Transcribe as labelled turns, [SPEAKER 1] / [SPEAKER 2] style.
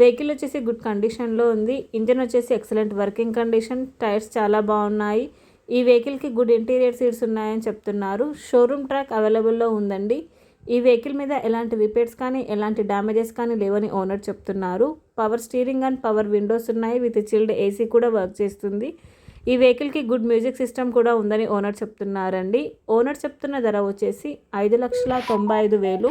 [SPEAKER 1] Vehicle వచ్చేసి good కండిషన్లో ఉంది. ఇంజన్ వచ్చేసి ఎక్సలెంట్ వర్కింగ్ కండిషన్. టైర్స్ చాలా బాగున్నాయి. ఈ వెహికల్కి గుడ్ ఇంటీరియర్ సీట్స్ ఉన్నాయని చెప్తున్నారు. షోరూమ్ ట్రాక్ అవైలబుల్లో ఉందండి. ఈ వెహికల్ మీద ఎలాంటి రిపేర్స్ కానీ ఎలాంటి డ్యామేజెస్ కానీ లేవని ఓనర్ చెప్తున్నారు. Power steering and power windows ఉన్నాయి. విత్ చిల్డ్ ఏసీ కూడా వర్క్ చేస్తుంది. ఈ వెహికల్కి గుడ్ మ్యూజిక్ సిస్టమ్ కూడా ఉందని ఓనర్ చెప్తున్నారండి. ఓనర్ చెప్తున్న ధర వచ్చేసి ఐదు లక్షల తొంభై ఐదు వేలు.